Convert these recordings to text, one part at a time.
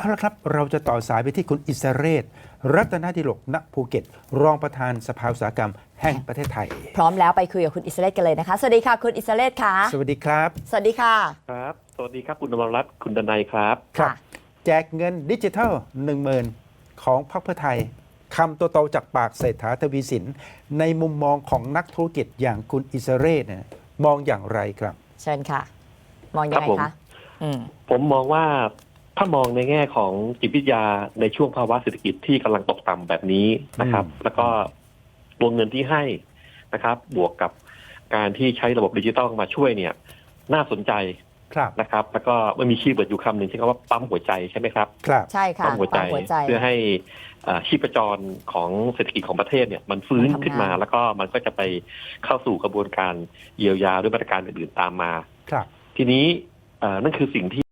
เอาละครับ เราจะต่อสายไปที่คุณอิสเรศ รัตนดิลกณภูเก็ต รองประธานสภาอุตสาหกรรมแห่งประเทศไทย พร้อมแล้วไปคุยกับคุณอิสระเลศกันเลยนะคะ สวัสดีค่ะ คุณอิสระเลศค่ะ สวัสดีครับ สวัสดีค่ะ ครับ สวัสดีครับคุณอมรรัตน์คุณดนัยครับ ครับค่ะแจกเงินดิจิทัล1 0,000ของพรรคเพื่อไทยคำโตๆจากปากเศรษฐาทวีสิน ในมุมมองของนักธุรกิจอย่างคุณอิสเรศเนี่ยมองอย่างไรครับ เชิญค่ะ มองยังไงครับผมคะอืมผมมองว่า ถ้ามองในแง่ของจิตวิทยาในช่วงภาวะเศรษฐกิจที่กำลังตกต่ำแบบนี้นะครับอืมแล้วก็วงเงินที่ให้นะครับ บวกกับการที่ใช้ระบบดิจิตอลมาช่วยเนี่ย น่าสนใจครับนะครับ แล้วก็มันมีคีย์เวิร์ดอยู่คำหนึ่งที่เขาว่าปั๊มหัวใจใช่ไหมครับครับใช่ค่ะปั๊มหัวใจปั๊มหัวใจเพื่อให้อ่าชีพจรของเศรษฐกิจของประเทศเนี่ยมันฟื้นมันทำงานขึ้นมา แล้วก็มันก็จะไปเข้าสู่กระบวนการเยียวยาด้วยมาตรการอื่นๆตามมาครับ ทีนี้เอ่อนั่นคือสิ่งที่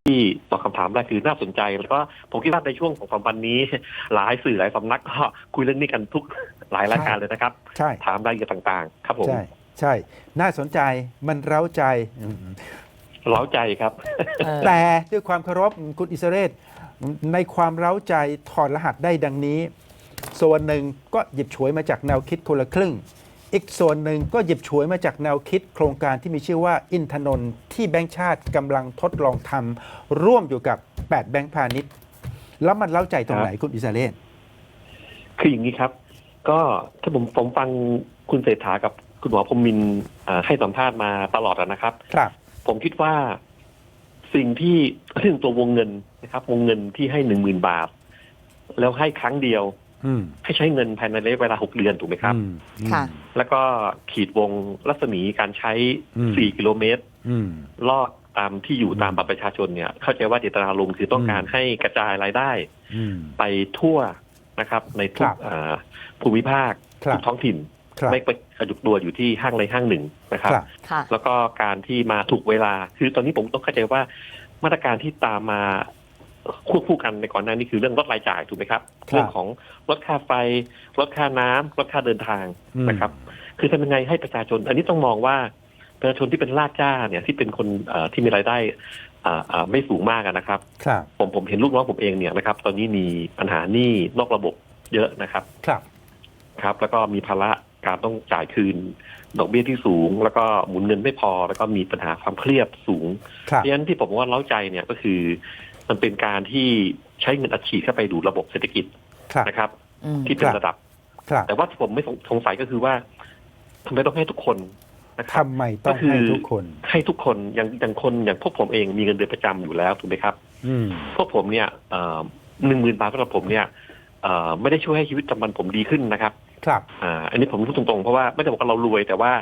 ตอบคำถามแรกคือน่าสนใจ แล้วก็ผมคิดว่าในช่วงของสามวันนี้ หลายสื่อหลายสำนักก็คุยเรื่องนี้กันทุกหลายรายการเลยนะครับ ใช่ ถามรายละเอียดต่างๆ ครับผมใช่ ใช่ น่าสนใจมันเร้าใจอืมเล้าใจครับเออแต่ด้วยความเคารพคุณอิสเรศในความเร้าใจถอดรหัสได้ดังนี้ ส่วนหนึ่งก็หยิบฉวยมาจากแนวคิดคนละครึ่ง อีกส่วนหนึ่งก็หยิบฉวยมาจากแนวคิดโครงการที่มีชื่อว่าอินทนนท์ที่แบงก์ชาติกำลังทดลองทำร่วมอยู่กับ 8 แบงก์พาณิชย์ แล้วมันเล้าใจตรงไหนคุณอิสเรศคืออย่างนี้ครับ ก็ถ้าผมผมฟังคุณเศรษฐากับคุณหมอพรหมินทร์อ่าให้สัมภาษณ์มาตลอดอะนะครับ ครับ ผมคิดว่าสิ่งที่เรื่องตัววงเงินนะครับ วงเงินที่ให้หนึ่งหมื่นบาท แล้วให้ครั้งเดียวอืม ให้ใช้เงินภายในระยะเวลาหกเดือนถูกไหมครับอืมค่ะ แล้วก็ขีดวงรัศมีการใช้อืม4กิโลเมตรอืมลอดตามที่อยู่ตามบัตรประชาชนเนี่ย เข้าใจว่าเจตนารมณ์คือต้องการอืมให้กระจายรายได้อืมไปทั่วนะครับ ในทุคกรับอ่าภูมิภาคครับทุกท้องถิ่นครับไม่ไปกระจุกตัวอยู่ที่ห้างใดห้างหนึ่งนะครับครับค่ะแล้วก็การที่มาถูกเวลา คือตอนนี้ผมต้องเข้าใจว่ามาตรการที่ตามมา ควบคู่กันในก่อนหน้านี้คือเรื่องลดรายจ่ายถูกไหมครับครับเรื่องของลดค่าไฟลดค่าน้ำลดค่าเดินทางอืมนะครับ คือทำยังไงให้ประชาชน อันนี้ต้องมองว่าประชาชนที่เป็นรากหญ้าเนี่ยที่เป็นคนเอ่อที่มีรายได้อ่าอ่าไม่สูงมากอะนะครับครับ ผมผมเห็นลูกน้องผมเองเนี่ยนะครับ ตอนนี้มีปัญหาหนี้นอกระบบเยอะนะครับ ครับครับ แล้วก็มีภาระการต้องจ่ายคืนดอกเบี้ยที่สูง แล้วก็หมุนเงินไม่พอ แล้วก็มีปัญหาความเครียดสูงครับเพราะฉะนั้นที่ผมว่าเล้าใจเนี่ยก็คือ มันเป็นการที่ใช้เงินอัดฉีดเข้าไปดูดระบบเศรษฐกิจครับ นะครับ อืมที่เป็นครับระดับ ครับแต่ว่าที่ผมไม่สงสงสัยก็คือว่าทำไมต้องให้ทุกคนนะครับ ทำไมต้องก็คือ ให้ทุกคน ให้ทุกคนอย่างอย่างคนอย่างพวกผมเองมีเงินเดือนประจำอยู่แล้วถูกไหมครับ อืม พวกผมเนี่ยหนึ่งหมื่นบาทสำหรับผมเนี่ยเอ่อไม่ได้ช่วยให้ชีวิตประจำวันผมดีขึ้นนะครับครับ อ่าอันนี้ผมพูดตรงๆ เพราะว่าไม่ได้บอกว่าเรารวยแต่ว่า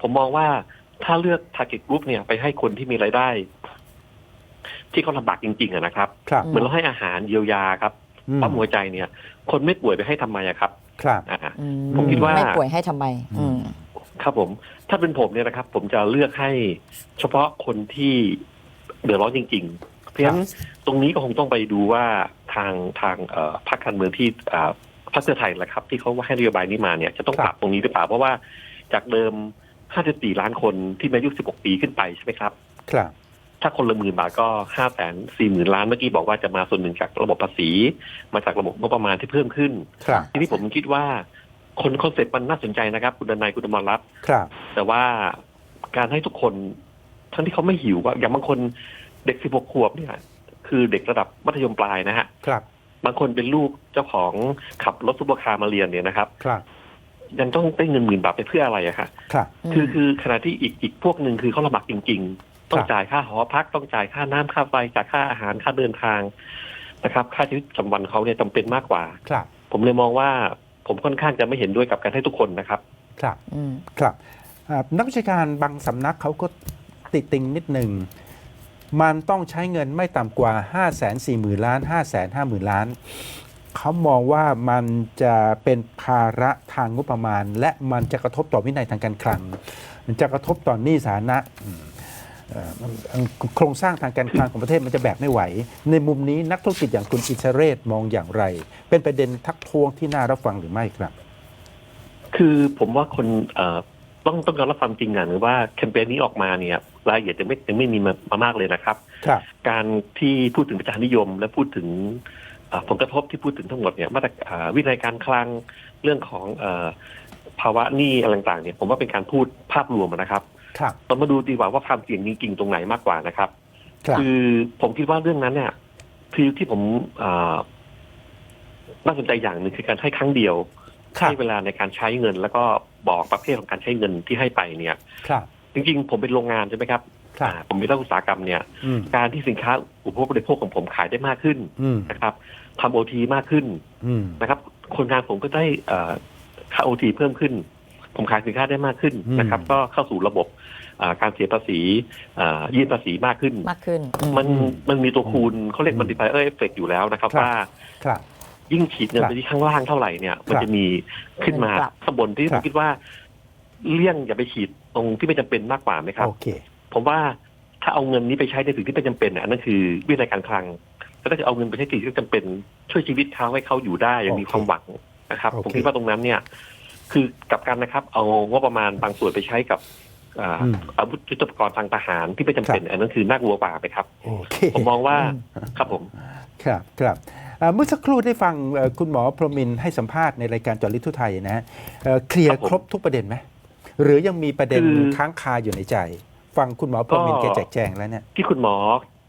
ผมมองว่าถ้าเลือก target group เนี่ยไปให้คนที่มีรายได้ ที่เขาลำบากจริงๆอะนะครับ ครับเหมือนเราให้อาหารเยียวยาครับอืมปั๊มหัวใจเนี่ย คนไม่ป่วยไปให้ทำไมอะครับครับ อ่า อืผมคิดว่า ไม่ป่วยให้ทำไม อืม ครับผมถ้าเป็นผมเนี่ยนะครับ ผมจะเลือกให้เฉพาะคนที่เดือดร้อนจริง ๆ เพราะฉะนั้นตรงนี้ก็คงต้องไปดูว่าทางทางเอ่อพรรคการเมืองที่อ่าพรรคเพื่อไทยแหละครับ ที่เขาให้นโยบายนี้มาเนี่ยจะต้องครับปรับตรงนี้หรือเปล่าเพราะว่าจากเดิม 54 ล้านคนที่มีอายุ 16 ปีขึ้นไปใช่ไหมครับ ครับ ถ้าคนละหมื่นบาทก็5 4 0 0 0 0ล้านเมื่อกี้บอกว่าจะมาส่วนหนึ่งจากระบบภาษี มาจากระบบงบประมาณที่เพิ่มขึ้นครับทีนี้ผมคิดว่า คนคอนเซ็ปต์มันน่าสนใจนะครับ คุณดนายคุณอมรรัตน์ครับแต่ว่าการให้ทุกคนทั้งที่เขาไม่หิวว่าอย่างบางคนเด็ก16ขวบเนี่ยคือเด็กระดับมัธยมปลายนะฮะครับบางคนเป็นลูกเจ้าของขับรถซุปเปอร์คาร์มาเรียนเนี่ยนะครับ ครับ ยังต้องได้เงินหมื่นบาทไปเพื่ออะไรอะคะครับ คือคือขณะที่อีกอีกพวกหนึ่งคือเขาลำบากจริงๆ ต้อคงรับจ่ายค่าหอพักต้องจ่ายค่าน้ำค่าไฟจ่ายค่าอาหารค่าเดินทางนะครับ ค่าชีวิตประจำวันเขาเนี่ยจำเป็นมากกว่าครับผมเลยมองว่าผมค่อนข้างจะไม่เห็นด้วยกับการให้ทุกคนนะครับ ครับอืมครับอ่านักวิชาการบางสำนักเขาก็ติดติงนิดหนึ่ง มันต้องใช้เงินไม่ต่ำกว่า 5 4 0 0 0 0ล้าน 5 5 0 0 0 0ล้าน เขามองว่ามันจะเป็นภาระทางงบประมาณ และมันจะกระทบต่อวินัยทางการคลัง มันจะกระทบต่อหนี้สาธารณะอืมเอ่อ โครงสร้างทางการคลังของประเทศมันจะแบกไม่ไหว ในมุมนี้นักธุรกิจอย่างคุณอิสเรศมองอย่างไร เป็นประเด็นทักท้วงที่น่ารับฟังหรือไม่ครับ คือผมว่าคนเอ่อต้องต้องยอมรับความจริงอย่างหนึ่งว่าแคมเปญนี้ออกมาเนี่ยรายละเอียดยังไม่ยังไม่มีมามามากเลยนะครับครับ การที่พูดถึงประชานิยม และพูดถึงอ่าผลกระทบที่พูดถึงทั้งหมดเนี่ยมาตรอ่าวินัยการคลังเรื่องของเออภาวะหนี้อะไรต่างๆเนี่ยผมว่าเป็นการพูดภาพรวมนะครับ ครับเรามาดูดีกว่าว่าความเสี่ยงจริงๆตรงไหนมากกว่านะครับ ครับคือผมคิดว่าเรื่องนั้นเนี่ย คือที่ผมอ่าน่าสนใจอย่างหนึ่งคือการให้ครั้งเดียวครับให้เวลาในการใช้เงิน แล้วก็บอกประเภทของการใช้เงินที่ให้ไปเนี่ย ครับจริงๆ ผมเป็นโรงงานใช่ไหมครับครับ อ่าผมเป็นรัฐอุตสาหกรรมเนี่ย อืมการที่สินค้าอุปโภคบริโภคของผมขายได้มากขึ้นอืมนะครับทำโอทีมากขึ้นอืมนะครับ คนงานผมก็ได้เอ่อค่าโอทีเพิ่มขึ้น ผมขายสินค้าได้มากขึ้นนะครับ ก็เข้าสู่ระบบอ่าการเสียภาษีอ่ายื่นภาษีมากขึ้นมากขึ้นอืมมันอืมมันมีตัวคูณเขาเรียกอืม multiplier effect อยู่แล้วนะครับครับว่าครับยิ่งฉีดเงินครับไปที่ข้างล่างเท่าไหร่เนี่ย มันครับจะมีขึ้นมาเงินกลับข้างบนที่คผรัมบคิดว่า เลี่ยงอย่าไปฉีดตรงที่ไม่จำเป็นมากกว่าไหมครับโอเคผมว่าถ้าเอาเงินนี้ไปใช้ในสิ่งที่ไม่จำเป็นเนี่ยอันนั้นคือวินัยการคลังแล้วถ้าจะเอาเงินไปใช้สิ่งที่จำเป็นช่วยชีวิตเขาให้เขาอยู่ได้อย่างมีโอเคความหวังนะครับโอเคผมคิดว่าตรงนั้นเนี่ย คือกลับกันนะครับ เอางบประมาณบางส่วนไปใช้กับอ่าอืม อาวุธยุทโธปกรณ์ทางทหารที่ไม่จำเป็น อันนั้นคือน่ากลัวกว่าไปครับ โอเค ผมมองว่าอืมครับผม ครับครับเอ่อเมื่อสักครู่ได้ฟังเอ่อคุณหมอพรหมินทร์ให้สัมภาษณ์ในรายการเจอริทุไทยนะฮะเอ่อเคลียร์ครบทุกประเด็นไหมหรือยังมีประเด็นค้างคาอยู่ในใจ ฟังคุณหมอพรหมินทร์แกแจกแจงแล้วเนี่ย ที่คุณหมอ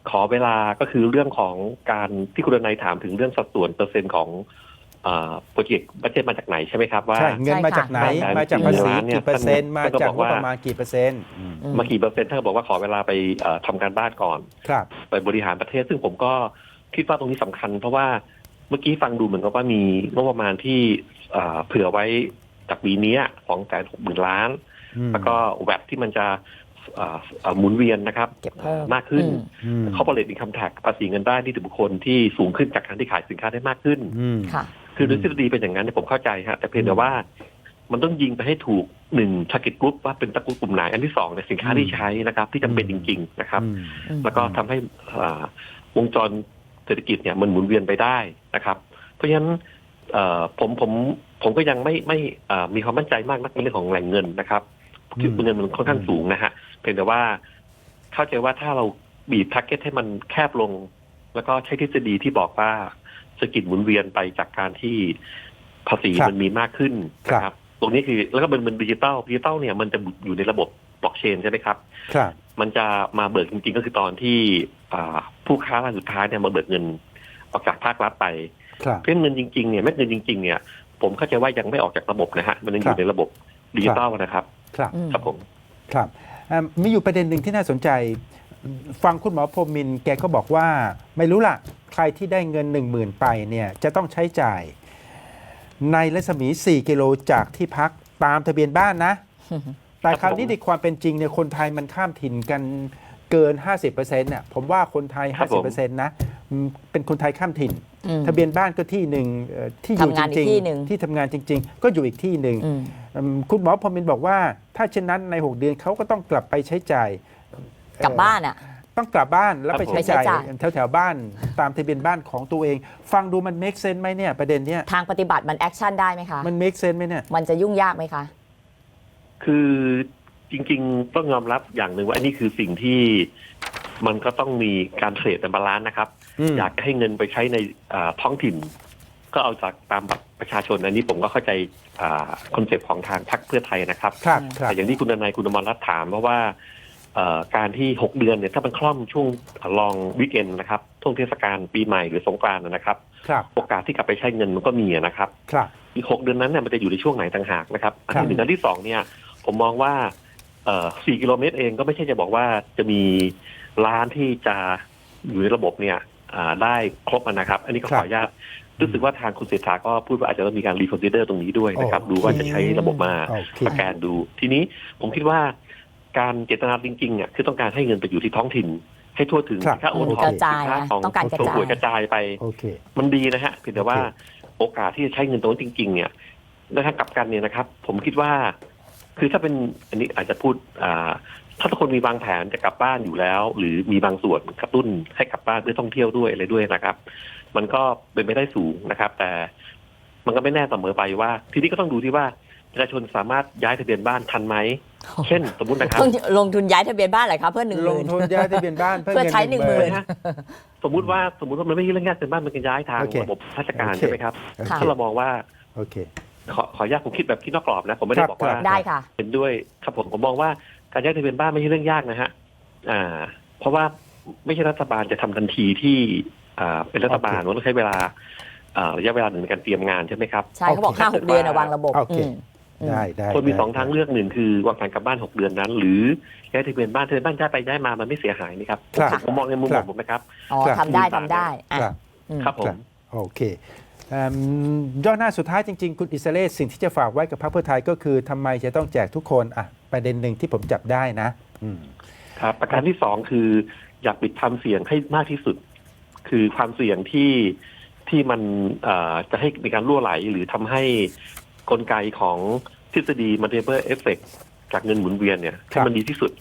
ขอเวลาก็คือเรื่องของการที่คุณนายถามถึงเรื่องสัดส่วนเปอร์เซ็นต์ของ โปรเจกต์บัจเจตมาจากไหนใช่ไหมครับว่า ใช่เงินมาจากไหนใช่ค่ะ มาจากภาษีร้านเนี่ยกี่เปอร์เซ็นต์ท่านมาท่านก็จากบอกงบว่าประมาณกี่เปอร์เซ็นต์อืมอืมมากี่เปอร์เซ็นต์ท่านก็บอกว่าขอเวลาไปเอ่อทำการบ้านก่อน ครับ ไปบริหารประเทศ ซึ่งผมก็คิดว่าตรงนี้สำคัญ เพราะว่าเมื่อกี้ฟังดูเหมือนกับว่ามีงบประมาณที่เอ่อเผื่อไว้จากปีเนี้สองแสนหกหมื่นล้าน อืมแล้วก็แวดที่มันจะเอ่อเอ่อหมุนเวียนนะครับเก็บเพิ่มมากขึ้น อืม อืมคอร์ปอเรทอินคัมแท็กภาษีเงินได้นิติบุคคลที่สูงขึ้นจากการที่ขายสินค้าได้มากขึ้น อืม ค่ะ คือโดยทฤษฎีเป็นอย่างนั้นเนี่ยผมเข้าใจฮะแต่เพียงแต่ว่า มันต้องยิงไปให้ถูกหนึ่ง target group ว่าเป็นตระกูลกลุ่มไหนอันที่สองเนี่ยสินค้าที่ใช้นะครับ ที่จำเป็นจริง ๆ นะครับอืมอืมแล้วก็ทำให้อ่าวงจรเศรษฐกิจเนี่ยมันหมุนเวียนไปได้นะครับ เพราะฉะนั้นเอ่อผมผมผมก็ยังไม่ไม่เอ่อมีความมั่นใจมากนักในเรื่องของแหล่งเงินนะครับที่อืมเงินมันค่อนข้างสูงนะฮะเพียงแต่ว่าเข้าใจว่าถ้าเราบีบแพ็กเกจให้มันแคบลง แล้วก็ใช้ทฤษฎีที่บอกว่าเศรษฐกิจหมุนเวียนไปจากการที่ภาษีครับมันมีมากขึ้นนะครับ ตรงนี้คือแล้วก็เป็นเป็นดิจิตอลดิจิตอลเนี่ยมันจะอยู่ในระบบบล็อกเชนใช่ไหมครับ ครับ มันจะมาเบิกจริงๆก็คือตอนที่อ่าผู้ค้ารายสุดท้ายเนี่ยมาเบิกเงินออกจากภาครัฐไป ครับ เพราะเงินจริงๆเนี่ยเม็ดเงินจริงๆเนี่ยผมเข้าใจว่ายังไม่ออกจากระบบนะฮะ มันยังอครัยู่บ ในระบบดิจิตอลนะครับครับ อืม ครับผม ครับอ่ามีอยู่ประเด็นหนึ่งที่น่าสนใจ ฟังคุณหมอพรหมินทร์แกก็บอกว่าไม่รู้ล่ะ ใครที่ได้เงิน 1 0,000 ไปเนี่ยจะต้องใช้จ่าย ในรัศมี 4 กิโลจากที่พักตามทะเบียนบ้านนะ แต่คราวนี้ในความเป็นจริงเนี่ยคนไทยมันข้ามถิ่นกันเกิน 50%เนี่ยผมว่าคนไทยครับผม50%นะอืมเป็นคนไทยข้ามถิ่นอืมทะเบียนบ้านก็ที่หนึ่งเอ่อที่อยู่ทำงานจอีริกงที่หนึ่งๆ ที่ทำงานจริง ๆ ก็อยู่อีกที่หนึ่งอืมอืมคุณหมอพรหมินทร์บอกว่า ถ้าเช่นนั้นใน 6 เดือนเขาก็ต้องกลับไปใช้จ่ายกลับบ้านอะ ต้องกลับบ้านแล้วไปครับผมใช้จ่ายไปใช้จ่ายแถวแถวๆบ้านตามทะเบียนบ้านของตัวเอง ฟังดูมัน make sense ไหมเนี่ยประเด็นเนี้ยทางปฏิบัติมันแอคชั่นได้ไหมคะ มัน make sense ไหมเนี่ยมันจะยุ่งยากไหมคะ คือจริง ๆ ต้องยอมรับอย่างหนึ่งว่าอันนี้คือสิ่งที่มันก็ต้องมีการเทรดเป็นบาลานซ์นะครับอืมอยากจะให้เงินไปใช้ในอ่าท้องถิ่น ก็เอาจากตามบัตรประชาชนอันนี้ผมก็เข้าใจคอนเซปต์ของทางพรรคเพื่อไทยนะครับครับครับแต่อย่างที่คุณนายคุณอมรรัตน์ถามเพราะว่าเอ่อ การที่ 6 เดือนเนี่ยถ้ามันคล่อมช่วงลองวิกเอนนะครับช่วงเทศกาลปีใหม่หรือสงกรานต์นะครับครับ โอกาสที่กลับไปใช้เงินมันก็มีนะครับครับอีก 6 เดือนนั้นเนี่ยมันจะอยู่ในช่วงไหนต่างหากนะครับอันครับที่หนึ่งอันที่สองเนี่ย ผมมองว่าเอ่อ4กิโลเมตรเองก็ไม่ใช่จะบอกว่าจะมีร้านที่จะอยู่ในระบบเนี่ยอ่าได้ครบนะครับ อันนี้ก็ขออนุญาตรู้สึกว่าทางคุณเศรษฐาก็พูดว่าอาจจะต้องมีการรีคอนซิเดอร์ตรงนี้ด้วยนะครับโอเคดูว่าจะใช้ระบบมาโอเคสแกนดู ทีนี้ผมคิดว่า การเจตนาจริงๆเนี่ยคือต้องการให้เงินไปอยู่ที่ท้องถิ่น ให้ทั่วถึงครับสินค้าโอนโอขเคองกระจายสินค้านะของต้องการกระตัวจาย หวยกระจายไป โอเค มันดีนะฮะเพียงแต่ว่าโอเคโอกาสที่จะใช้เงินตรงนั้นจริง ๆ เนี่ยในทางกลับกันเนี่ยนะครับ ผมคิดว่า คือถ้าเป็นอันนี้อาจจะพูดอ่าถ้าทุกคนมีวางแผนจะกลับบ้านอยู่แล้ว หรือมีบางส่วนกระตุ้นให้กลับบ้านเพื่อท่องเที่ยวด้วยอะไรด้วยนะครับ มันก็เป็นไปได้สูงนะครับ แต่มันก็ไม่แน่เสมอไปว่า ทีนี้ก็ต้องดูที่ว่า ประชาชนสามารถย้ายทะเบียนบ้านทันไหม เช่นสมมุตินะครับต้องลงทุนย้ายทะเบียนบ้านเหรอคะเพื่อหนึ่งหลมื่งนทุนย้ายทะเบียนบ้านเพื่อเพื่อเงินใช้หนึ่งหมื่น10,000นะสมมุติว่าสมมุติว่ามันไม่ใช่เรื่องยากเป็นบ้านมันก็ย้ายทางโอเคระบบราชการโอเค ใช่ไหมครับ โอเคค่ะถ้าเรามองว่าโอเค ขอขออนุญาตผมคิดแบบคิดนอกกรอบนะผมไม่คได้รับบอกว่า ครับ ได้ค่ะ เห็นด้วยครับผมผมมองว่าการย้ายทะเบียนบ้านไม่ใช่เรื่องยากนะฮะอ่า เพราะว่าไม่ใช่รัฐบาลจะทำทันทีที่อ่าเป็นรัฐบาลโอเคมันต้องใช้เวลาอ่าระยะเวลาหนึ่งในการเตรียมงานใช่ไหมครับ ใช่เขาบอกโอเคห้าหกเดือนอะวางระบบโอเค อืมอืม ได้ได้คนมีได้สองทางเลือกหนึ่งคือวางแผนกลับบ้านหกเดือนนั้น หรือ ย้ายทะเบียนบ้านทะเบียนบ้านย้ายไปย้ายมามันไม่เสียหายนี่ครับครับผมมองในมุมคขรัอบงผมนะครับอ๋อครับทำได้ทำได้อะครับอืมครับผครัมบโอเคเอิ่มย่อหน้าสุดท้ายจริง ๆ คุณอิสระเลศสิ่งที่จะฝากไว้กับพรรคเพื่อไทยก็คือทำไมจะต้องแจกทุกคนอะประเด็นหนึ่งที่ผมจับได้นะอืมครับ ประการที่สองคือ อยากปิดความเสี่ยงให้มากที่สุด คือความเสี่ยงที่ที่มันเอ่อจะให้มีการรั่วไหลหรือทำให้ กลไกของทฤษฎี multiple effect จากเงินหมุนเวียนเนี่ยครัให้บมันดีที่สุด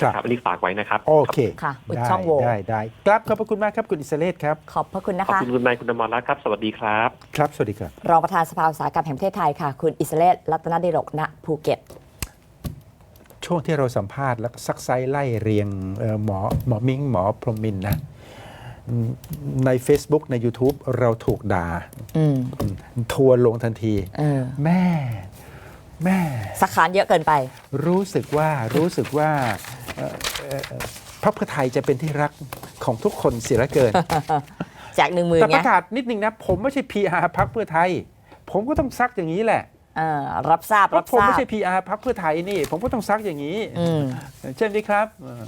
ครับ อันนี้ฝากไว้นะครับ โอเคค่ะอุดได้ช่องโหว่ได้ได้ครับขอบพระคุณมากครับคุณอิสระเลศครับ ขอบพระคุณนะขอบคะคุณคุณนายคุณอมรรัตน์ครับ สวัสดีครับ ครับ สวัสดีครับ รองประธานสภาอุตสาหกรรมแห่งประเทศไทยค่ะ คุณอิสระรัตนดิรกณภูเก็ต ช่วงที่เราสัมภาษณ์แล้วก็ซักไซไล่เรียงเอ่อหมอหมอมิงหมอพรหมินทร์นะอืม ใน Facebook ใน YouTube เราถูกด่าอืมทัวร์ลงทันทีเออแม่ แม่สักขานเยอะเกินไป รู้สึกว่ารู้สึกว่าเอ่อเอ่อเอ่อพรรคเพื่อไทยจะเป็นที่รักของทุกคนเสียเหลือเกิน จากหนึ่งหมื่นแต่ปไงระกาศนิดนึงนะ ผมไม่ใช่ PR พรรคเพื่อไทย ผมก็ต้องซักอย่างนี้แหละเออรับทราบเพรัราะบผมทราไม่บใช่ PR พรรคเพื่อไทยนี่ ผมก็ต้องซักอย่างนี้อืมเช่นนี้ครับเออ